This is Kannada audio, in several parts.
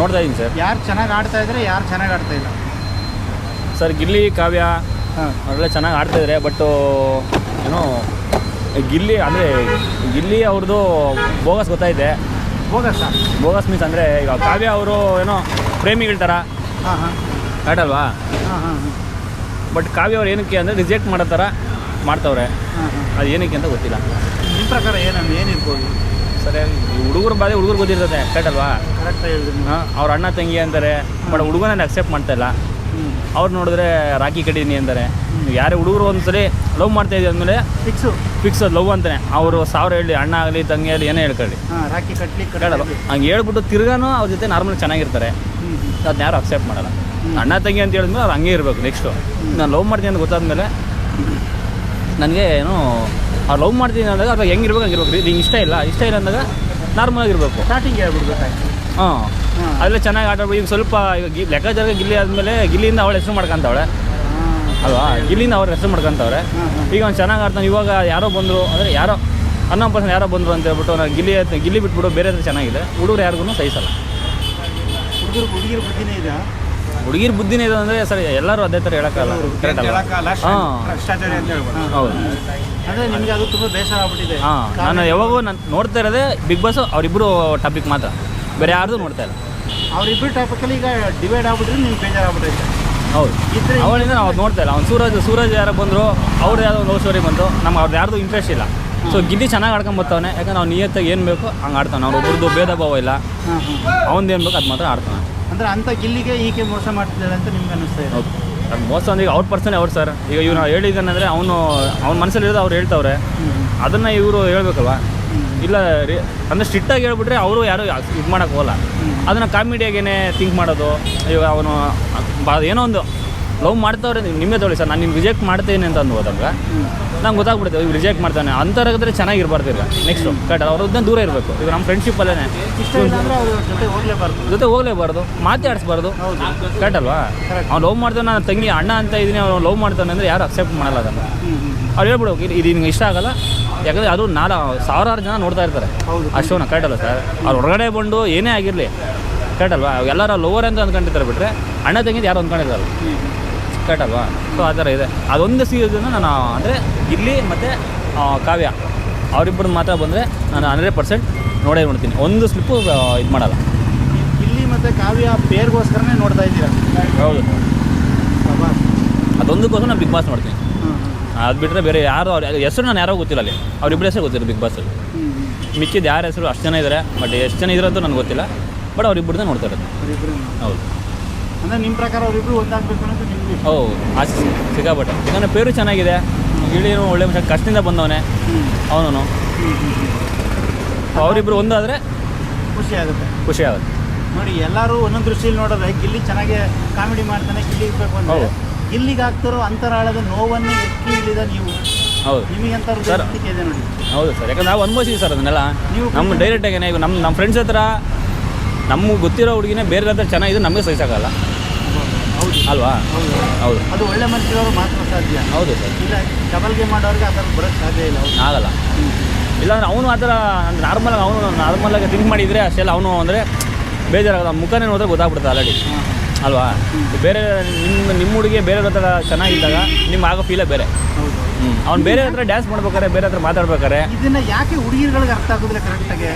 ನೋಡ್ತಾ ಇದ್ದೀನಿ ಸರ್. ಯಾರು ಚೆನ್ನಾಗಿ ಆಡ್ತಾ ಇದ್ರೆ ಯಾರು ಚೆನ್ನಾಗಿ ಆಡ್ತಾ ಇಲ್ಲ. ಸರ್ ಗಿಲ್ಲಿ ಕಾವ್ಯ ಹಾಂ. ಅವರೆಲ್ಲ ಚೆನ್ನಾಗಿ ಆಡ್ತಾಯಿದ್ದಾರೆ ಬಟ್ಟು ಏನೋ ಗಿಲ್ಲಿ ಅಂದರೆ ಗಿಲ್ಲಿ ಅವ್ರದ್ದು ಬೋಗಸ್ ಗೊತ್ತಾಯಿದೆ ಬೋಗಸ್ ಬೋಗಸ್ ಮೀನ್ಸ್ ಅಂದರೆ ಈಗ ಕಾವ್ಯ ಅವರು ಏನೋ ಪ್ರೇಮಿಗಳ ಥರ ಹಾಂ ಹಾಂ. ಆಟಲ್ವಾ ಹಾಂ ಹಾಂ ಬಟ್ ಕಾವ್ಯ ಅವ್ರು ಏನಕ್ಕೆ ಅಂದರೆ ರಿಜೆಕ್ಟ್ ಮಾಡೋ ಥರ ಮಾಡ್ತವ್ರೆ. ಅದು ಏನಕ್ಕೆ ಅಂತ ಗೊತ್ತಿಲ್ಲ. ನಿಮ್ಮ ಪ್ರಕಾರ ಏನು ಏನಿರ್ಬೋದು ಸರಿ ಹುಡುಗರು ಬಾಧೆ ಹುಡುಗರು ಗೊತ್ತಿರ್ತದೆ ಕರೆಕ್ಟಲ್ವಾ ಅಲ್ವಾ? ಕರೆಕ್ಟ್ ಹೇಳಿದ್ರು ಹಾಂ ಅವ್ರ ಅಣ್ಣ ತಂಗಿ ಅಂತಾರೆ ಬಟ್ ಹುಡುಗನ ಅಕ್ಸೆಪ್ಟ್ ಮಾಡ್ತಾ ಇಲ್ಲ. ಅವ್ರು ನೋಡಿದ್ರೆ ರಾಖಿ ಕಟ್ಟಿದೀನಿ ಅಂತಾರೆ. ಯಾರೇ ಹುಡುಗರು ಒಂದ್ಸರಿ ಲವ್ ಮಾಡ್ತಾ ಇದ್ದೀವಿ ಅಂದಮೇಲೆ ಫಿಕ್ಸು ಫಿಕ್ಸ್ ಅದು ಲವ್ ಅಂತಾನೆ. ಅವರು ಸಾವಿರ ಹೇಳಿ ಅಣ್ಣ ಆಗಲಿ ತಂಗಿ ಆಗಲಿ ಏನೇ ಹೇಳ್ಕೊಳ್ಳಿ. ರಾಖಿ ಕಟ್ಲಿ ಕಟ್ಟಲ್ಲ ಹಂಗೆ ಹೇಳ್ಬಿಟ್ಟು ತಿರ್ಗಾನು ಅವ್ರ ಜೊತೆ ನಾರ್ಮಲ್ ಚೆನ್ನಾಗಿರ್ತಾರೆ. ಅದನ್ನ ಯಾರು ಅಕ್ಸೆಪ್ಟ್ ಮಾಡಲ್ಲ. ಅಣ್ಣ ತಂಗಿ ಅಂತ ಹೇಳಿದ್ಮೇಲೆ ಅವ್ರು ಹಂಗೆ ಇರಬೇಕು ನೆಕ್ಸ್ಟು ನಾನು ಲವ್ ಮಾಡ್ತೀನಿ ಅಂತ ಗೊತ್ತಾದ್ಮೇಲೆ ನನಗೆ ಏನು ಅವ್ರು ಲವ್ ಮಾಡ್ತೀನಿ ಅಂದಾಗ ಅವಾಗ ಹೆಂಗಿರ್ಬೇಕು ಹಂಗಿರ್ಬೇಕು. ರೀ ನಿಂಗೆ ಇಷ್ಟ ಇಲ್ಲ. ಇಷ್ಟ ಇಲ್ಲ ಅಂದಾಗ ನಾರ್ಮಲ್ ಆಗಿರ್ಬೇಕು. ಸ್ಟಾರ್ಟಿಂಗ್ ಹೇಳ್ಬಿಡ್ಬೇಕಾಯ್ತು ಹಾಂ. ಹಾಂ. ಅದೆಲ್ಲ ಚೆನ್ನಾಗಿ ಆಟ ಈಗ ಸ್ವಲ್ಪ ಈಗ ಗಿ ಲೆಕ್ಕಾಚಾರ ಗಿಲ್ಲಿ ಆದಮೇಲೆ ಗಿಲ್ಲಿಯಿಂದ ಅವಳು ಹೆಸರು ಮಾಡ್ಕೊಂತವಳೆ. ಅಲ್ವಾ? ಗಿಲ್ಲಿಂದ ಅವ್ರು ಹೆಸರು ಮಾಡ್ಕೊಂತವ್ರೆ ಈಗ ಅವ್ನು ಚೆನ್ನಾಗಿ ಆಡ್ತಾನೆ. ಇವಾಗ ಯಾರೋ ಬಂದರು ಅಂದರೆ ಯಾರೋ ಅನ್ನೋ ಪರ್ಸನ್ ಯಾರೋ ಬಂದರು ಅಂತ ಹೇಳ್ಬಿಟ್ಟು ನಾನು ಗಿಲ್ಲಿ ಗಿಲ್ಲಿ ಬಿಟ್ಬಿಡು ಬೇರೆ ಹತ್ರ ಚೆನ್ನಾಗಿದೆ. ಹುಡುಗರು ಯಾರಿಗೂ ಸಹಿಸಲ್ಲ. ಹುಡುಗರು ಹುಡುಗಿರ ಬುದ್ಧಿನೇ ಇದೆ. ಹುಡುಗಿರ ಬುದ್ಧಿನೇ ಇದೆ ಅಂದರೆ ಸರಿ ಎಲ್ಲರೂ ಅದೇ ಥರ ಹೇಳೋಕ್ಕಲ್ಲ ಕರೆಕ್ಟ್ ಅಲ್ಲ ಹಾಂ. ಭ್ರಷ್ಟಾಚಾರಿ ಅಂತ ಹೇಳ್ಬೋದು. ಹೌದು. ಅಂದರೆ ನಿಮಗೆ ಅದು ತುಂಬ ಬೇಸರ ಆಗ್ಬಿಟ್ಟಿದೆ. ಹಾಂ ನಾನು ಯಾವಾಗೂ ನಾನು ನೋಡ್ತಾ ಇರೋದೇ ಬಿಗ್ ಬಾಸ್ ಅವರಿಬ್ಬರು ಟಾಪಿಕ್ ಮಾತ್ರ. ಬೇರೆ ಯಾರ್ದು ನೋಡ್ತಾ ಇಲ್ಲ. ಅವರಿಬ್ಬರು ಟಾಪಿಕಲ್ಲಿ ಈಗ ಡಿವೈಡ್ ಆಗ್ಬಿಟ್ರೆ ನಿಮ್ಗೆ ಬೇಜಾರಾಗ್ಬಿಟ್ಟೈತೆ ಹೌದು. ಇದ್ರೆ ಅವಳಿಂದ ನಾವು ನೋಡ್ತಾ ಇಲ್ಲ. ಅವ್ನು ಸೂರಜ್ ಸೂರಜ್ ಯಾರು ಬಂದರು ಅವ್ರು ಯಾವುದೋ ಲವ್ ಸ್ಟೋರಿ ಬಂತು ನಮ್ಗೆ ಅವ್ರದ್ದು ಯಾರ್ದು ಇಂಟ್ರೆಸ್ಟ್ ಇಲ್ಲ. ಸೊ ಗಿಲ್ಲಿ ಚೆನ್ನಾಗಿ ಆಡ್ಕೊಂಡ್ ಬರ್ತಾವನೆ ಯಾಕಂದ್ರೆ ಅವ್ನು ನಿಯತ್ತಾಗಿ ಏನು ಬೇಕು ಹಂಗೆ ಆಡ್ತಾನೆ. ಅವ್ರ ಒಬ್ರದ್ದು ಭೇದ ಭಾವ ಇಲ್ಲ. ಏನು ಬೇಕು ಅದು ಮಾತ್ರ ಆಡ್ತಾನೆ. ಅಂದರೆ ಅಂಥ ಗಿಲ್ಲಿಗೆ ಈಕೆ ಮೋಸ ಮಾಡ್ತಿದ್ದಾಳೆ ಅಂತ ನಿಮ್ಗೆ ಅನಿಸ್ತಾ ಇದೆ? ಹೌದು ಅದು ಮೋಸ ಅಂದ್ರೆ ಈಗ ಅವ್ರ ಪರ್ಸನ್ ಅವ್ರು ಸರ್? ಈಗ ಇವ್ನು ಹೇಳಿದ್ದಾನಂದರೆ ಅವನು ಅವ್ನ ಮನಸ್ಸಲ್ಲಿ ಇರೋದು ಅವ್ರು ಹೇಳ್ತಾವ್ರೆ. ಅದನ್ನು ಇವರು ಹೇಳ್ಬೇಕಲ್ವಾ? ಇಲ್ಲ ರೀ ಅಂದರೆ ಸ್ಟ್ರಿಕ್ಟಾಗಿ ಹೇಳ್ಬಿಟ್ರೆ ಅವರು ಯಾರು ಇದು ಮಾಡೋಕೆ ಹೋಗಲ್ಲ. ಅದನ್ನು ಕಾಮಿಡಿಯಾಗೇನೆ ಥಿಂಕ್ ಮಾಡೋದು ಇವಾಗ ಅವನು ಬಾ ಏನೋ ಒಂದು ಲವ್ ಮಾಡ್ತಾವ್ರೆ ನಿಮ್ಮೇ ತೊಗೊಳ್ಳಿ ಸರ್. ನಾನು ನಿಮ್ಗೆ ರಿಜೆಕ್ಟ್ ಮಾಡ್ತೇನೆ ಅಂತ ಅಂದು ಹೋದಾಗ ನಂಗೆ ಗೊತ್ತಾಗ್ಬಿಡುತ್ತೆ ಇವ್ರು ರಿಜೆಕ್ಟ್ ಮಾಡ್ತಾನೆ. ಅಂಥವ್ರಾಗಿದ್ರೆ ಚೆನ್ನಾಗಿರ್ಬಾರ್ದು ಈಗ ನೆಕ್ಸ್ಟು ಕರೆಕ್ಟ್ ಅವ್ರದ್ದು ದೂರ ಇರಬೇಕು. ಈಗ ನಮ್ಮ ಫ್ರೆಂಡ್ಶಿಪ್ಪಲ್ಲೇ ಅಂದರೆ ಅವ್ರ ಜೊತೆ ಹೋಗ್ಲೇಬಾರ್ದು. ಮಾತಾಡಿಸ್ಬಾರ್ದು. ಕರೆಕ್ಟ್ ಅಲ್ವಾ. ಅವ್ನು ಲವ್ ಮಾಡ್ತಾನೆ ನಾನು ತಂಗಿ ಅಣ್ಣ ಅಂತ ಇದ್ದೀನಿ ಅವ್ನು ಲವ್ ಮಾಡ್ತಾನೆ ಅಂದರೆ ಯಾರು ಅಕ್ಸೆಪ್ಟ್ ಮಾಡಲ್ಲ ಅದನ್ನು. ಅವ್ರು ಹೇಳ್ಬಿಡ್ಬೇಕು ಇದು ಇದು ನಿಂಗೆ ಇಷ್ಟ ಆಗಲ್ಲ. ಯಾಕಂದರೆ ಅದು ನಾಲ್ಕು ಸಾವಿರಾರು ಜನ ನೋಡ್ತಾ ಇರ್ತಾರೆ. ಅಷ್ಟೋನ ಕರೆಕ್ಟ್ ಅಲ್ಲ ಸರ್? ಅವ್ರು ಹೊರಗಡೆ ಬಂದು ಏನೇ ಆಗಿರಲಿ. ಕಟ್ ಅಲ್ವಾ ಎಲ್ಲರೂ ಲೋವರ್ ಅಂತ ಅಂದ್ಕೊಂಡಿರ್ತಾರೆ ಬಿಟ್ಟರೆ ಅಣ್ಣ ತಂಗಿದ್ದು ಯಾರು ಅಂದ್ಕೊಂಡಿರಲ್ಲ. ಹ್ಞೂ ಅಲ್ವಾ? ಸೊ ಆ ಥರ ಇದೆ. ಅದೊಂದು ಸೀಸನ್ ನಾನು ಅಂದರೆ ಇಲ್ಲಿ ಮತ್ತು ಕಾವ್ಯ ಅವರಿಬ್ಬರು ಮಾತ್ರ ಬಂದರೆ ನಾನು ಹಂಡ್ರೆಡ್ ಪರ್ಸೆಂಟ್ ನೋಡೇ ನೋಡ್ತೀನಿ. ಒಂದು ಸ್ಲಿಪ್ಪು ಇದು ಮಾಡಲ್ಲ. ಇಲ್ಲಿ ಮತ್ತು ಕಾವ್ಯ ಪೇರ್ಗೋಸ್ಕರನೇ ನೋಡ್ತಾ ಇದ್ದೀರಾ? ಹೌದು. ಅದೊಂದಕ್ಕೋಸ್ಕರ ನಾನು ಬಿಗ್ ಬಾಸ್ ನೋಡ್ತೀನಿ. ಅದು ಬಿಟ್ಟರೆ ಬೇರೆ ಯಾರು ಅವ್ರ ಹೆಸರು ನಾನು ಯಾರೋ ಗೊತ್ತಿಲ್ಲ ಅಲ್ಲಿ. ಅವ್ರಿಬ್ಬರ ಹೆಸರು ಗೊತ್ತಿಲ್ಲ ಬಿಗ್ ಬಾಸಲ್ಲಿ. ಮಿಕ್ಕಿದ ಯಾರ ಹೆಸರು ಅಷ್ಟು ಜನ ಇದ್ದಾರೆ ಬಟ್ ಎಷ್ಟು ಜನ ಇದ್ರಂತೂ ನನಗೆ ಗೊತ್ತಿಲ್ಲ. ಬಟ್ ಅವ್ರಿಬ್ಬರದ್ದೇ ನೋಡ್ತಾ ಇರೋದು. ಹೌದು. ಅಂದರೆ ನಿಮ್ಮ ಪ್ರಕಾರ ಅವರಿಬ್ರು ಒಂದಾಗಬೇಕು ಅನ್ನೋದು ನಿಮಗೆ. ಓ ಆಸೆ ಸಿಕ್ಕಾಪಟ್ಟೆ. ಯಾಕಂದರೆ ಪೇರು ಚೆನ್ನಾಗಿದೆ. ಗಿಳಿನೂ ಒಳ್ಳೆ ಮನುಷ್ಯ ಕಷ್ಟದಿಂದ ಬಂದವನೇ. ಅವನು ಅವರಿಬ್ರು ಒಂದಾದರೆ ಖುಷಿ ಆಗುತ್ತೆ. ಖುಷಿ ಆಗುತ್ತೆ. ನೋಡಿ ಎಲ್ಲರೂ ಒಂದೊಂದು ದೃಷ್ಟಿಯಲ್ಲಿ ನೋಡಿದ್ರೆ ಗಿಲ್ಲಿ ಚೆನ್ನಾಗಿ ಕಾಮಿಡಿ ಮಾಡ್ತಾನೆ ಗಿಲ್ಲಿ ಇರ್ಬೇಕು ಹೌದು. ಗಿಲ್ಲಿಗೆ ಆಗ್ತಿರೋ ಅಂತರಾಳದ ನೋವನ್ನು ಎತ್ತಿ ಇಳಿದ ನೀವು. ಹೌದು. ನಿಮಗೆ ಅಂತ ಸರ್. ಇದೆ ನೋಡಿ. ಹೌದು ಸರ್. ಯಾಕಂದ್ರೆ ನಾವು ಅನುಭವಿಸಿದ್ವಿ ಸರ್ ಅದನ್ನೆಲ್ಲ. ನೀವು ನಮ್ಮ ಡೈರೆಕ್ಟಾಗಿ ಈಗ ನಮ್ಮ ನಮ್ಮ ಫ್ರೆಂಡ್ಸ್ ಹತ್ರ ನಮ್ಗೆ ಗೊತ್ತಿರೋ ಹುಡುಗಿನೇ ಬೇರೆ ಹತ್ರ ಚೆನ್ನಾಗಿದೆ ನಮಗೆ ಸಹಿಸೋಕ್ಕಲ್ಲ ಅಲ್ವಾ? ಹೌದು. ಹೌದು. ಅದು ಒಳ್ಳೆ ಮನುಷ್ಯರವರು ಮಾತ್ರ ಸಾಧ್ಯ. ಹೌದು ಸರ್. ಇಲ್ಲ ಡಬಲ್ ಗೇಮ್ ಮಾಡೋರಿಗೆ ಆ ಥರ ಬರೋಕ್ಕೆ ಸಾಧ್ಯ ಇಲ್ಲ. ಅವ್ರು. ಆಗಲ್ಲ. ಇಲ್ಲಾಂದ್ರೆ ಅವನು ಆ ಥರ ನಾರ್ಮಲಾಗಿ ಅವನು ನಾರ್ಮಲ್ ಆಗಿ ಥಿಂಕ್ ಮಾಡಿದರೆ ಅಷ್ಟೆಲ್ಲ ಅವನು ಅಂದರೆ ಬೇಜಾರಾಗಲ್ಲ. ಮುಖನೇ ನೋಡಿದ್ರೆ ಗೊತ್ತಾಗ್ಬಿಡುತ್ತೆ ಆಲ್ರೆಡಿ ಹಾಂ ಅಲ್ವಾ? ಬೇರೆ ನಿಮ್ಮ ನಿಮ್ಮ ಹುಡುಗಿ ಬೇರೆ ಹತ್ರ ಚೆನ್ನಾಗಿದ್ದಾಗ ನಿಮ್ಗೆ ಆಗೋ ಫೀಲೇ ಬೇರೆ. ಹೌದು ಹ್ಞೂ ಅವ್ನು ಬೇರೆ ಹತ್ರ ಡ್ಯಾನ್ಸ್ ಮಾಡ್ಬೇಕಾರೆ ಬೇರೆ ಹತ್ರ ಮಾತಾಡ್ಬೇಕಾರೆ ಇದನ್ನ ಯಾಕೆ ಹುಡುಗಿರುಗಳಿಗೆ ಅರ್ಥ ಆಗೋದಿಲ್ಲ ಕರೆಕ್ಟಾಗಿ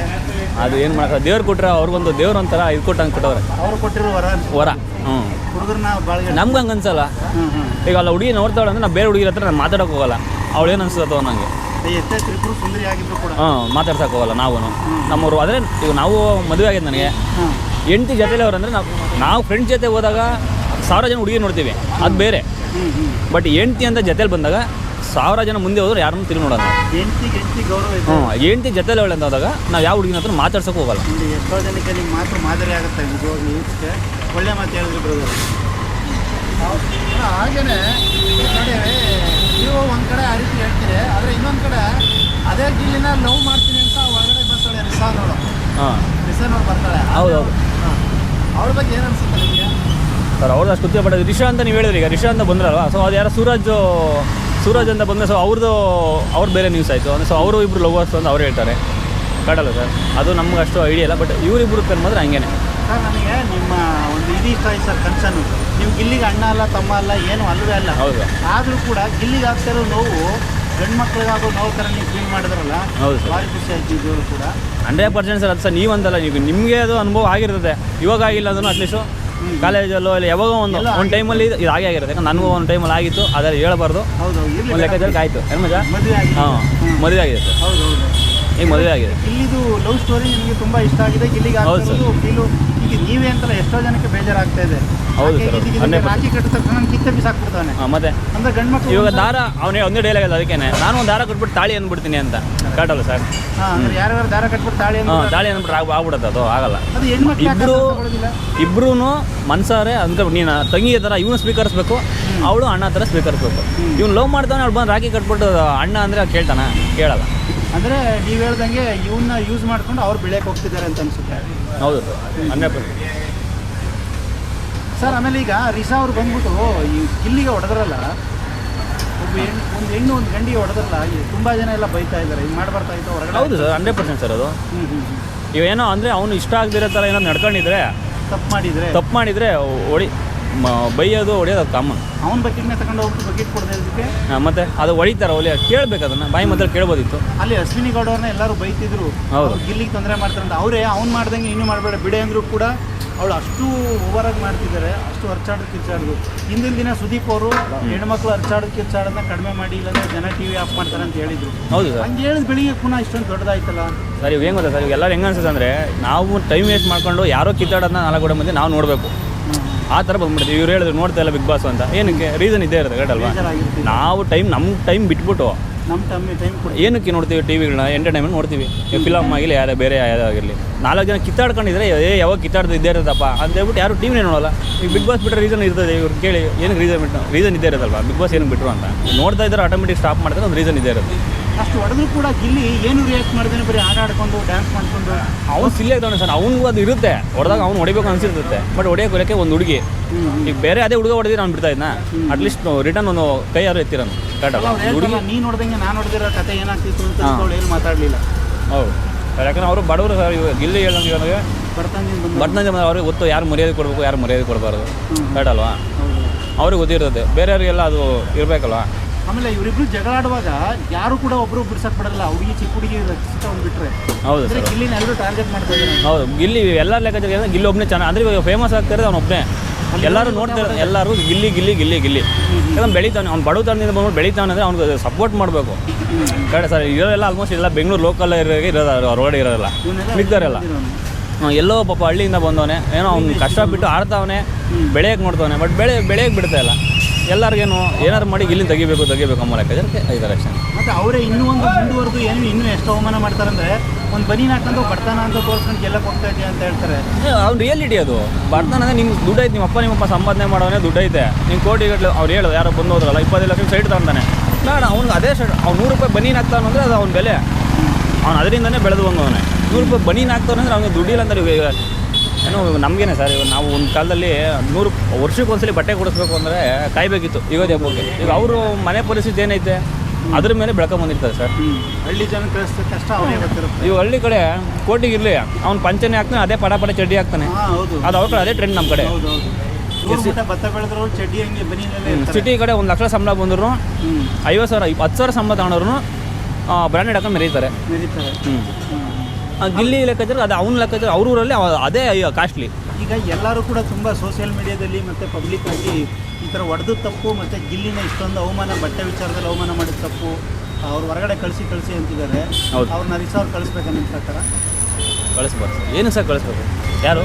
ಅದು ಏನು ಮಾಡ್ತಾರೆ? ದೇವ್ರು ಕೊಟ್ರೆ ಅವ್ರಿಗೊಂದು ದೇವ್ರ ಒಂಥರ ಇದು ಕೊಟ್ಟಂಗೆ ಕೊಟ್ಟವ್ರೆ. ಅವ್ರು ಕೊಟ್ಟಿರೋ ವರ ವರ. ಹ್ಞೂ ನಮ್ಗೆ ಹಂಗೆ ಅನ್ಸಲ್ಲ. ಈಗ ಅಲ್ಲ ಹುಡುಗಿ ನೋಡ್ತಾಳೆ ಅಂದ್ರೆ ನಾವು ಬೇರೆ ಹುಡುಗಿರ ಹತ್ರ ನಾನು ಮಾತಾಡೋಕೆ ಹೋಗಲ್ಲ. ಅವಳು ಏನು ಅನ್ಸುತ್ತೋ ನನಗೆ ಹಾಂ ಮಾತಾಡ್ಸಕ್ಕೆ ಹೋಗಲ್ಲ ನಾವು ನಮ್ಮವರು ಆದರೆ ಈಗ ನಾವು ಮದುವೆ ಆಗಿದೆ ನನಗೆ. ಹೆಂಡತಿ ಜೊತೆಲಿ ಅವ್ರು ಅಂದ್ರೆ ನಾವು ನಾವು ಫ್ರೆಂಡ್ಸ್ ಜೊತೆ ಹೋದಾಗ ಸಾವಿರ ಜನ ಹುಡುಗಿ ನೋಡ್ತೀವಿ. ಅದು ಬೇರೆ. ಬಟ್ ಹೆಂಡ್ತಿ ಅಂತ ಜೊತೆಲಿ ಬಂದಾಗ ಸಾವಿರ ಜನ ಮುಂದೆ ಹೋದ್ರೆ ಯಾರನ್ನೂ ತಿರುಗಿ ನೋಡೋಣ ಹ್ಞೂ ಹೆಂಡ್ತಿ ಜೊತೆಲಿ ಅವಳೆ ಅಂತ ಹೋದಾಗ ನಾವು ಯಾವ ಹುಡುಗಿನ ಹತ್ರ ಮಾತಾಡ್ಸೋಕೆ ಹೋಗಲ್ಲ. ನಿಮ್ಮ ಒಳ್ಳೆ ಮಾತು ಹೇಳಿದ್ರು ಬ್ರದರ್ ಹಾಗೇನೆ ನೋಡಿ ನೀವು ಒಂದು ಕಡೆ ಆ ರೀತಿ ಹೇಳ್ತೀರಿ ಆದರೆ ಇನ್ನೊಂದು ಕಡೆ ಅದೇ ಗಿಲ್ಲಿನ ಲವ್ ಮಾಡ್ತೀನಿ ಅಂತ ಒಳಗಡೆ ಬರ್ತಾಳೆ ರಿಸಾ ನೋಡು. ಹಾಂ. ರಿಸಾ ನೋಡು ಬರ್ತಾಳೆ. ಹೌದು ಹೌದು. ಹಾಂ. ಅವಳ ಬಗ್ಗೆ ಏನು ಅನ್ಸುತ್ತೆ ನಿಮಗೆ? ಸರ್ ಅವ್ರದ್ದು ಅಷ್ಟು ಗೊತ್ತಿಲ್ಲ ಬಟ್ ರಿಷಾ ಅಂತ ನೀವು ಹೇಳಿದ್ರಿ ಈಗ ರಿಷಾ ಅಂತ ಬಂದ್ರಲ್ವಾ? ಸೊ ಅದು ಯಾರೋ ಸೂರಜ್ ಸೂರಜ್ ಅಂತ ಬಂದರೆ ಸೊ ಅವ್ರದ್ದು ಅವ್ರು ಬೇರೆ ನ್ಯೂಸ್ ಆಯಿತು. ಅಂದರೆ ಸೊ ಅವರು ಇಬ್ಬರು ಲವರ್ಸ್ ಅಂತ ಅವ್ರು ಹೇಳ್ತಾರೆ. ಕಡಲ್ಲ ಸರ್. ಅದು ನಮ್ಗೆ ಅಷ್ಟು ಐಡಿಯಾ ಇಲ್ಲ ಬಟ್ ಇವರಿಬ್ಬರು ಮಾತ್ರ ಹಂಗೇನೆ. ಸರ್ ನನಗೆ ನೀವು ಇದು ಇಷ್ಟ ಆಯ್ತು ಸರ್ ಕನ್ಸನ್ನು. ನೀವು ಗಿಲ್ಲಿಗೆ ಅಣ್ಣ ಅಲ್ಲ ತಮ್ಮ ಅಲ್ಲ ಏನು ಅಲ್ಲವೇ ಅಲ್ಲ. ಹೌದು. ಆದರೂ ಕೂಡ ಗಿಲ್ಲಿಗೆ ಆಗ್ತಿರೋ ನೋವು ಗಂಡು ಮಕ್ಳಿಗಾಗೋ ನೋವು ಥರ ನೀವು ಫೀಲ್ ಮಾಡಿದ್ರಲ್ಲ ಹೌದು ಸರ್. ಭಾರಿ ಖುಷಿ ಆಯ್ತು ಕೂಡ. ಹಂಡ್ರೆಡ್ ಪರ್ಸೆಂಟ್ ಸರ್ ಅದು ಸರ್ ನೀವಂತಲ್ಲ ಈಗ ನಿಮಗೆ ಅದು ಅನುಭವ ಆಗಿರ್ತದೆ. ಇವಾಗ ಆಗಿಲ್ಲ ಅದನ್ನು ಅಟ್ಲೀಸ್ಟು ಕಾಲೇಜಲ್ಲೋ ಇಲ್ಲ ಯಾವಾಗೋ ಒಂದು ಒಂದು ಟೈಮಲ್ಲಿ ಇದು ಆಗೇ ಆಗಿರುತ್ತೆ. ಯಾಕಂದ್ರೆ ನನಗೂ ಒಂದು ಟೈಮಲ್ಲಿ ಆಗಿತ್ತು ಅದರಲ್ಲಿ ಹೇಳಬಾರ್ದು. ಹೌದು ಒಂದು ಲೆಕ್ಕದಲ್ಲಿ ಆಯಿತು. ಏನು ಮಜಾ? ಮದುವೆ ಆಗಿದೆ. ಹಾಂ ಮದುವೆ ಆಗಿದೆ ಸರ್. ಹೌದು ಹೌದು. ಈಗ ಮದುವೆ ಆಗಿದೆ. ಇಲ್ಲಿದು ಲವ್ ಸ್ಟೋರಿ ನಿಮಗೆ ತುಂಬಾ ಇಷ್ಟ ಆಗಿದೆ. ಇಲ್ಲಿಗೆ ಹೌದು ಸರ್. ಫೀಲು ಈಗ ನೀವೇ ಅಂತಲ್ಲ ಎಷ್ಟೋ ಜನಕ್ಕೆ ಬೇಜಾರಾಗ್ತಾ ಇದೆ. ಹೌದು ಸರ್, ರಾಖಿ ಕಟ್ಟಿದ ತಕ್ಷಣ ಕಿತ್ತೆ ಬಿಸಾಕ್ಬಿಡ್ತಾನೆ. ಮತ್ತೆ ಅಂದ್ರೆ ಗಂಡು ಮಕ್ಕಳು ಇವಾಗ ದಾರ ಅವನೇ ಒಂದೇ ಡೈಲಾಗ್ ಅಲ್ಲ ಅದಕ್ಕೇನೆ. ನಾನು ಒಂದು ದಾರ ಕಟ್ಬಿಟ್ಟು ತಾಳಿ ಅಂದ್ಬಿಡ್ತೀನಿ ಅಂತ. ಕಟ್ಟಲ್ಲ ಸರ್? ಅಂದ್ರೆ ಯಾರ್ಯಾರು ದಾರ ಕಟ್ಬಿಟ್ಟು ತಾಳಿ. ತಾಳಿ ಅಂದ್ಬಿಟ್ಟು ಆಗ ಆಗ್ಬಿಡುತ್ತೆ ಅದು ಆಗಲ್ಲ. ಅದು ಹೆಣ್ಮಕ್ಳು ಇಬ್ರು- ಇಬ್ರೂ ಮನ್ಸಾರೆ ಅಂದ್ರೆ ನೀನು ತಂಗಿ ಥರ ಇವನು ಸ್ವೀಕರಿಸ್ಬೇಕು ಅವಳು ಅಣ್ಣ ಥರ ಸ್ವೀಕರಿಸ್ಬೇಕು. ಇವ್ನು ಲವ್ ಮಾಡ್ತಾನೆ ಅವ್ಳು ಬಂದು ರಾಖಿ ಕಟ್ಬಿಟ್ಟು ಅಣ್ಣ ಅಂದರೆ ಕೇಳ್ತಾನ? ಕೇಳಲ್ಲ. ಅಂದ್ರೆ ನೀವು ಹೇಳ್ದಂಗೆ ಇವನ್ನ ಯೂಸ್ ಮಾಡ್ಕೊಂಡು ಅವ್ರು ಬೆಳೆಯಕ್ಕೆ ಹೋಗ್ತಿದ್ದಾರೆ ಅಂತ ಅನ್ಸುತ್ತೆ. ಹೌದು. ಹನ್ನೆ ಹಂಡ್ರೆಡ್ ಪರ್ಸೆಂಟ್ ಸರ್ ಆಮೇಲೆ ಈಗ ರಿಸಾ ಅವ್ರು ಬಂದ್ಬಿಟ್ಟು ಈ ಗಿಲ್ಲಿಗೆ ಹೊಡೆದ್ರಲ್ಲ ಒಬ್ಬ ಹೆಣ್ಣು ಒಂದು ಹೆಣ್ಣು ಒಂದು ಗಂಡಿಗೆ ಹೊಡೆದ್ರಲ್ಲ ಈ ತುಂಬ ಜನ ಎಲ್ಲ ಬೈತಾ ಇದ್ದಾರೆ ಹಿಂಗೆ ಮಾಡ್ಬರ್ತಾ ಇತ್ತು ಹೊರಗಡೆ? ಹೌದು ಸರ್ ಹಂಡ್ರೆಡ್ ಪರ್ಸೆಂಟ್ ಸರ್ ಅದು. ಹ್ಮ್ ಏನೋ. ಇವೇನೋ ಅಂದರೆ ಅವನು ಇಷ್ಟ ಆಗದಿರೋ ಥರ ಏನೋ ನಡ್ಕೊಂಡಿದ್ರೆ ತಪ್ಪು ಮಾಡಿದರೆ? ತಪ್ಪು ಮಾಡಿದರೆ ಹೊಡಿ ಬೈಯೋದು ಹೊಡೆಯೋದು ಅದು ಕಾಮನ್ ಅವನ ಬಕೆಟ್ನೇ ತಗೊಂಡು ಹೋಗ್ಬಿಟ್ಟು ಬಕೆಟ್ ಕೊಡದೆ ಇದಕ್ಕೆ ಮತ್ತೆ ಅದು ಹೊಡಿತಾರೆ ಅದು ಕೇಳ್ಬೇಕು ಅದನ್ನು. ಬಾಯಿ ಮಾತ್ರ ಕೇಳ್ಬೋದಿತ್ತು. ಅಲ್ಲಿ ಅಶ್ವಿನಿ ಗೌಡ ಅವ್ರನ್ನ ಎಲ್ಲರೂ ಬೈತಿದ್ರು. ಹೌದು. ಅವ್ರು ಗಿಲ್ಲಿಗೆ ತೊಂದರೆ ಮಾಡ್ತಾರಂತ. ಅವರೇ ಅವ್ನು ಮಾಡ್ದಂಗೆ ಇನ್ನೂ ಮಾಡಬೇಡ. ಬಿಡೆ ಅಂದರೂ ಕೂಡ ಅವಳು ಅಷ್ಟು ಓವರಾಗಿ ಮಾಡ್ತಿದ್ದಾರೆ. ಅಷ್ಟು ಅರ್ಚಾಡೋದು ಕಿರ್ಚಾಡೋದು. ಹಿಂದಿನ ದಿನ ಸುದೀಪ್ ಅವರು ಹೆಣ್ಮಕ್ಳು ಅರ್ಚಾಡೋದು ಕಿರ್ಚಾಡೋದನ್ನ ಕಡಿಮೆ ಮಾಡಿ ಇಲ್ಲಾಂದ್ರೆ ಜನ ಟಿ ವಿ ಆಫ್ ಮಾಡ್ತಾರೆ ಅಂತ ಹೇಳಿದ್ರು. ಹೌದು ಸರ್. ಹಂಗೆ ಹೇಳಿದ ಬೆಳಿಗ್ಗೆ ಪುನಃ ಇಷ್ಟೊಂದು ದೊಡ್ಡದಾಯ್ತಲ್ಲ? ಸರ್ ಇವಾಗ ಗೊತ್ತಾ ಸರ್? ಇವಾಗ ಎಲ್ಲರೂ ಹೆಂಗೆ ಅನ್ಸುತ್ತೆ ಅಂದರೆ ನಾವು ಟೈಮ್ ವೇಸ್ಟ್ ಮಾಡ್ಕೊಂಡು ಯಾರೋ ಕಿತ್ತಾಡೋದನ್ನ ನಾಲ್ಕು ಕೂಡ ಮಂದಿ ನಾವು ನೋಡಬೇಕು. ಆ ಥರ ಬಂದ್ಬಿಡ್ತೀವಿ ಇವ್ರು ಹೇಳಿದ್ರು ನೋಡ್ತಾ ಇಲ್ಲ ಬಿಗ್ ಬಾಸ್ ಅಂತ. ಏನಕ್ಕೆ? ರೀಸನ್ ಇದ್ದೇ ಇರುತ್ತೆ ಕರೆಕ್ಟ್ ಬೇಜಾರಾಗಿರ್ತೀವಿ ನಾವು ಟೈಮ್ ನಮ್ಮ ಟೈಮ್ ಬಿಟ್ಬಿಟ್ಟು. ನಮ್ಮ ಟೈಮ್ ಟೈಮ್ ಕೊಡಿ ಏನಕ್ಕೆ ನೋಡ್ತೀವಿ ಟಿ ವಿಗಳನ್ನ ಎಂಟರ್ಟೈನ್ಮೆಂಟ್ ನೋಡ್ತೀವಿ ಫಿಲಮ್ ಆಗಿರಲಿ ಯಾರೇ ಬೇರೆ ಯಾವುದಾಗಿರಲಿ ನಾಲ್ಕು ಜನ ಕಿತ್ತಾಡ್ಕೊಂಡಿದ್ರೆ ಏ ಯಾವಾಗ ಕಿತ್ತಾಡ್ದು ಇದ್ದೇ ಇರುತ್ತಪ್ಪ? ಅಂತ ಹೇಳ್ಬಿಟ್ಟು ಯಾರು ಟಿವಿನೇ ನೋಡಲ್ಲ. ಈಗ ಬಿಗ್ ಬಾಸ್ ಬಿಟ್ಟರೆ ರೀಸನ್ ಇರ್ತದೆ ಇವ್ರು ಕೇಳಿ ಏನಕ್ಕೆ ರೀಸನ್ ಬಿಟ್ಟು ರೀಸನ್ ಇದ್ದೇ ಇರುತ್ತಲ್ವಾ? ಬಿಗ್ ಬಾಸ್ ಏನಕ್ಕೆ ಬಿಟ್ಟರು ಅಂತ. ನೋಡ್ತಾ ಇದ್ದಾರೆ ಆಟೋಮೆಟಿಕ್ ಸ್ಟಾಪ್ ಮಾಡ್ತಾರೆ ಒಂದು ರೀಸನ್ ಇದೇ ಇರುತ್ತೆ. ಅಷ್ಟು ಹೊಡೆದ್ರು ಕೂಡ ಗಿಲ್ಲಿ ಏನು ರಿಯಾಕ್ಟ್ ಮಾಡ್ದೇನೆ ಬರೀ ಆಟ ಆಡ್ಕೊಂಡು ಡ್ಯಾನ್ಸ್ ಮಾಡ್ಕೊಂಡು. ಅವ್ನು ಸಿಲ್ಲಿ ಇದ್ದಾನೆ ಸರ್. ಅವ್ನಿಗೂ ಅದು ಇರುತ್ತೆ. ಹೊಡೆದಾಗ ಅವ್ನು ಹೊಡಿಬೇಕು ಅನ್ಸಿರ್ತೈತೆ ಬಟ್ ಹೊಡಿಯೋಕೆ ಒಂದು ಹುಡುಗಿ. ಈಗ ಬೇರೆ ಅದೇ ಹುಡುಗ ಹೊಡೆದಿರ ಅವ್ನು ಬಿಡ್ತಾ ಇದ್ನ? ಅಟ್ಲೀಸ್ಟ್ ರಿಟರ್ನ್ ಒಂದು ಕೈ ಯಾರು ಎತ್ತಿರೋನು? ಕರೆಕ್ಟಲ್ಲ ಅವ್ರು ನೀನು ನೋಡ್ದಂಗೆ ನಾನು ನೋಡಿದಿರೋ ಕತೆ ಏನಾಗ್ತಿತ್ತು ಅಂತ ಏನು ಮಾತಾಡಲಿಲ್ಲ. ಹೌದು. ಯಾಕಂದ್ರೆ ಅವರು ಬಡವರು ಸರ್ ಇವಾಗ ಗಿಲ್ಲಿ ಹೇಳಂಗೆ ಇವಾಗ ಬಟ್ನ ಅವ್ರಿಗೆ ಗೊತ್ತು ಯಾರು ಮರ್ಯಾದೆ ಕೊಡಬೇಕು ಯಾರು ಮರ್ಯಾದೆ ಕೊಡಬಾರ್ದು. ಬೇಡಲ್ವಾ. ಅವ್ರಿಗೆ ಗೊತ್ತಿರ್ತದೆ. ಬೇರೆಯವ್ರಿಗೆಲ್ಲ ಅದು ಇರಬೇಕಲ್ವಾ? ಆಮೇಲೆ ಇವರಿಬ್ರು ಜಗಳಾಡುವಾಗ ಯಾರು ಕೂಡ ಒಬ್ರು ಬಿಡ್ಸಕ್ ಬಿಡಲ್ಲ ಹುಡುಗಿ ಚಿಕ್ಕ ಹುಡುಗಿ ರಕ್ಷಿತ ಒಂದು ಬಿಟ್ರೆ ಹೌದು ಇಲ್ಲಿ ಸರ್. ಗಿಲ್ಲಿನ ಎಲ್ಲರೂ ಟಾರ್ಗೆಟ್ ಮಾಡ್ತಾ ಇದ್ದಾರೆ. ಹೌದು. ಗಿಲ್ಲಿ ಎಲ್ಲ ಲೆಕ್ಕಾಚಾರ ಏನಂದ್ರೆ ಗಿಲ್ಲಿ ಒಬ್ಬನೇ ಚೆನ್ನಾಗಿ ಅಂದ್ರೆ ಇವಾಗ ಫೇಮಸ್ ಆಗ್ತಿರೋದು ಅವನೊಬ್ಬನೇ ಎಲ್ಲರೂ ನೋಡ್ತಾರೆ ಎಲ್ಲರೂ ಗಿಲ್ಲಿ ಗಿಲ್ಲಿ ಗಿಲ್ಲಿ ಗಿಲ್ಲಿ. ಯಾಕಂದ್ರೆ ಬೆಳಿತಾನೆ ಅವ್ನು ಬಡವತನದಿಂದ ಬಂದ್ಬಿಟ್ಟು ಬೆಳಿತಾನೆ ಅಂದರೆ ಅವ್ನಿಗೆ ಸಪೋರ್ಟ್ ಮಾಡಬೇಕು. ಕಡೆ ಸರ್ ಇರೋರೆಲ್ಲ ಆಲ್ಮೋಸ್ಟ್ ಎಲ್ಲ ಬೆಂಗಳೂರು ಲೋಕಲ್ ಇರೋರಿಗೆ ಇರೋದು ಹೊರಗಡೆ ಇರೋಲ್ಲ ಅವ್ನು ಎಲ್ಲೋ ಪಾಪ ಹಳ್ಳಿಯಿಂದ ಬಂದವನೇ. ಏನೋ ಅವ್ನು ಕಷ್ಟ ಬಿಟ್ಟು ಆಡ್ತಾವನೆ ಬೆಳೆಯಕ್ಕೆ ನೋಡ್ತಾವನೆ ಬಟ್ ಬೆಳೆ ಬೆಳೆಯಕ್ಕೆ ಬಿಡ್ತಾ ಇಲ್ಲ. ಎಲ್ಲರಿಗೇನು ಏನಾದ್ರು ಮಾಡಿ ಇಲ್ಲಿಂದ ತೆಗಿಬೇಕು ತೆಗಿಬೇಕು ಅನ್ನೋ ಲೆಕ್ಕಾಚಾರಕ್ಕೆ ಐದು ಲಕ್ಷ. ಮತ್ತೆ ಅವರೇ ಇನ್ನೂ ಒಂದು ಮುಂದುವರೆದು ಏನು ಇನ್ನೂ ಎಷ್ಟು ಅವಮಾನ ಮಾಡ್ತಾರಂದ್ರೆ ಒಂದು ಬನಿ ನಾಟ್ಕೊಂಡು ಬಡ್ತಾನ ಅಂತ ತೋರ್ಸ್ಕೊಂಡು ಎಲ್ಲ ಹೋಗ್ತಾ ಇದೆಯಾ ಅಂತ ಹೇಳ್ತಾರೆ. ಅವ್ನು ರಿಯಾಲಿಟಿ ಅದು. ಬಡ್ತಾನ ಅಂದ್ರೆ ನಿಮ್ಗೆ ದುಡ್ಡು ಐತೆ ನಿಮ್ಮ ಅಪ್ಪ ನಿಮ್ಮಪ್ಪ ಸಂಪಾದನೆ ಮಾಡೋನೇ ದುಡ್ಡು ಐತೆ. ನಿಮ್ಮ ಕೋಟಿ ಗಟ್ಟಲೆ ಅವ್ರು ಹೇಳೋದು ಯಾರೋ ಬಂದು ಹೋದ್ರಲ್ಲ ಇಪ್ಪತ್ತೈದು ಲಕ್ಷ ಸೈಡ್ ತಗೊಂತಾನೆ ಬೇಡ ಅವ್ನಿಗೆ ಅದೇ ಸೈಡ್ ಅವ್ನು ನೂರು ರೂಪಾಯಿ ಬನಿ ಹಾಕ್ತಾನೆ ಅಂದರೆ ಅದು ಅವ್ನ ಬೆಲೆ. ಅವ್ನು ಅದರಿಂದನೇ ಬೆಳೆದು ಬಂದವನೇ. ನೂರು ರೂಪಾಯಿ ಬನಿ ಹಾಕ್ತಾನೆ ಅಂದರೆ ಅವ್ನಿಗೆ ದುಡ್ಡಿಲ್ಲ ಅಂದರೆ ಇವಾಗ ಏನೋ ನಮಗೇನೆ ಸರ್ ಇವಾಗ ನಾವು ಒಂದು ಕಾಲದಲ್ಲಿ ನೂರು ವರ್ಷಕ್ಕೆ ಒಂದ್ಸಲಿ ಬಟ್ಟೆ ಕೊಡಿಸ್ಬೇಕು ಅಂದರೆ ಕಾಯಬೇಕಿತ್ತು ಯುಗಾದಿ ಹಬ್ಬಕ್ಕೆ ಈಗ ಅವರು ಮನೆ ಪರಿಸ್ಥಿತಿ ಏನೈತೆ ಅದ್ರ ಮೇಲೆ ಬೆಳ್ಕೊಂಬಂದಿರ್ತಾರೆ ಸರ್. ಹಳ್ಳಿ ಜನ ಕಷ್ಟ ಇವಾಗ ಹಳ್ಳಿ ಕಡೆ ಕೋಟಿಗಿರಲಿ ಅವ್ನು ಪಂಚನೆ ಹಾಕ್ತಾನೆ ಅದೇ ಪಡ ಪಡ ಚಡ್ಡಿ ಹಾಕ್ತಾನೆ. ಹಾಂ ಹೌದು. ಅದು ಅವ್ರ ಕಡೆ ಅದೇ ಟ್ರೆಂಡ್ ನಮ್ಮ ಕಡೆ. ಸಿಟಿ ಕಡೆ ಒಂದು ಲಕ್ಷ ಸಂಬಳ ಬಂದ್ರು ಐವತ್ತು ಸಾವಿರ ಹತ್ತು ಸಾವಿರ ಸಂಬಳ ತಗೊಂಡ್ರು ಬ್ರ್ಯಾಂಡೆಡ್ ಹಾಕೊಂಡು ಮೆರೀತಾರೆ. ಮೆರೀತಾರೆ. ಹ್ಞೂ. ಗಿಲ್ಲಿ ಲೆಕ್ಕಾಚಾರ ಅದು ಅವ್ನ ಲೆಕ್ಕಾಚಾರ ಅವ್ರ ಊರಲ್ಲಿ ಅದೇ ಕಾಸ್ಟ್ಲಿ ಈಗ ಎಲ್ಲರೂ ಕೂಡ ತುಂಬ ಸೋಷಿಯಲ್ ಮೀಡಿಯಾದಲ್ಲಿ ಮತ್ತು ಪಬ್ಲಿಕ್ ಆಗಿ ಈ ಥರ ಹೊಡೆದು ತಪ್ಪು ಮತ್ತು ಗಿಲ್ಲಿನ ಇಷ್ಟೊಂದು ಅವಮಾನ ಬಟ್ಟೆ ವಿಚಾರದಲ್ಲಿ ಅವಮಾನ ಮಾಡಿದ ತಪ್ಪು ಅವ್ರು ಹೊರಗಡೆ ಕಳಿಸಿ ಕಳಿಸಿ ಅಂತಿದ್ದಾರೆ. ಅವ್ರನ್ನ ರಿಸ ಅವ್ರು ಕಳಿಸ್ಬೇಕು ನಿಮ್ಮ ಪ್ರಕಾರ. ಕಳಿಸ್ಬಾರ್ದು ಏನು ಸರ್ ಕಳಿಸ್ಬೇಕು? ಯಾರು?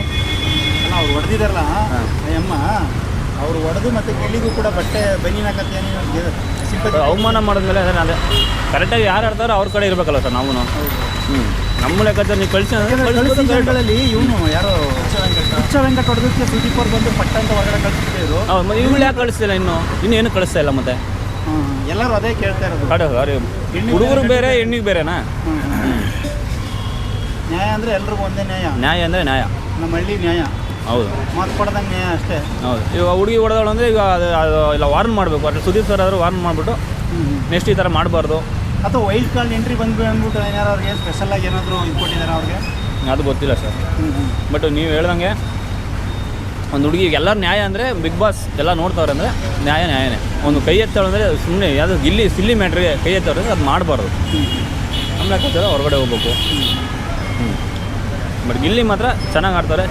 ಅಲ್ಲ ಅವ್ರು ಹೊಡೆದಿದ್ದಾರಲ್ಲ. ಅಮ್ಮ ಅವ್ರು ಹೊಡೆದು ಮತ್ತು ಗಿಲ್ಲಿಗೂ ಕೂಡ ಬಟ್ಟೆ ಬನ್ನಿನ ಸಿಂಪತಿ ಅವಮಾನ ಮಾಡಿದ್ಮೇಲೆ ಅದೇ. ಕರೆಕ್ಟಾಗಿ ಯಾರು ಆಡ್ತಾರೋ ಅವ್ರ ಕಡೆ ಇರಬೇಕಲ್ಲ ಸರ್ ನಾವು ಹ್ಞೂ ನಮ್ಮ ಲೆಕ್ಕದಲ್ಲಿ ನೀವು ಕಳಿಸಿ. ಸೀಸನ್ಗಳಲ್ಲಿ ಇವನು ಯಾರೋ? ಹುಚ್ಚ ವೆಂಕಟ ಹೊಡೆದಕ್ಕೆ ಸುದೀಪ್ ಅವ್ರು ಬಂದು ಪಟ್ಟ ಅಂತ ಹೊರಗಡೆ ಕಳಿಸ್ತಿದ್ರು ಇವ್ಳು ಯಾಕೆ ಕಳಿಸ್ತಿಲ್ಲ ಇನ್ನು? ಇನ್ನು ಏನು ಕಳಿಸ್ತಾ ಇಲ್ಲ ಮತ್ತೆ? ಎಲ್ಲರೂ ಅದೇ ಕೇಳ್ತಾ ಇರೋದು. ಅರೆ ಹುಡುಗರು ಬೇರೆ ಹೆಣ್ಣಿಗೆ ಬೇರೆನಾ. ನ್ಯಾಯ ಅಂದರೆ ಎಲ್ರಿಗೂ ಒಂದೇ ನ್ಯಾಯ. ನ್ಯಾಯ ಅಂದರೆ ನ್ಯಾಯ. ನಮ್ಮ ಹಳ್ಳಿ ನ್ಯಾಯ. ಹೌದು. ಮಾತು ಕೊಡ್ದಂಗೆ ನ್ಯಾಯ ಅಷ್ಟೇ. ಹೌದು. ಇವಾಗ ಹುಡುಗಿ ಹೊಡೆದವಳು ಅಂದರೆ ಈಗ ಅದು ಅದು ಇಲ್ಲ ವಾರ್ನ್ ಮಾಡಬೇಕು. ಅದ್ರ ಸುದೀಪ್ ಸರ್ ಆದರೂ ವಾರ್ನ್ ಮಾಡಿಬಿಟ್ಟು ನೆಕ್ಸ್ಟ್ ಈ ಥರ ಮಾಡಬಾರ್ದು. ಅಥವಾ ವೈಲ್ಡ್ ಕಾರ್ಡ್ ಎಂಟ್ರಿ ಬಂದ್ಬಿ ಅಂದ್ಬಿಟ್ಟು ಏನಾರು ಅವ್ರಿಗೆ ಸ್ಪೆಷಲ್ ಆಗಿ ಏನಾದರೂ ಇದು ಕೊಟ್ಟಿದ್ದಾರೆ ಅವ್ರಿಗೆ? ಅದು ಗೊತ್ತಿಲ್ಲ ಸರ್. ಬಟ್ ನೀವು ಹೇಳ್ದಂಗೆ ಒಂದು ಹುಡುಗಿಗೆ ಎಲ್ಲರ ನ್ಯಾಯ ಅಂದರೆ ಬಿಗ್ ಬಾಸ್ ಎಲ್ಲ ನೋಡ್ತಾವ್ರೆ ಅಂದರೆ ನ್ಯಾಯ ನ್ಯಾಯನೇ. ಒಂದು ಕೈ ಎತ್ತಳು ಅಂದರೆ ಸುಮ್ಮನೆ ಯಾವುದು ಗಿಲ್ಲಿ ಸಿಲ್ಲಿ ಮ್ಯಾಟ್ರಿಗೆ ಕೈ ಎತ್ತವ್ರೆ ಅಂದರೆ ಅದು ಮಾಡಬಾರ್ದು. ಆಮೇಲೆ ಹೊರಗಡೆ ಹೋಗ್ಬೇಕು. ಹ್ಞೂ ಬಟ್ ಗಿಲ್ಲಿ ಮಾತ್ರ ಚೆನ್ನಾಗಿ ಆಡ್ತಾರೆ.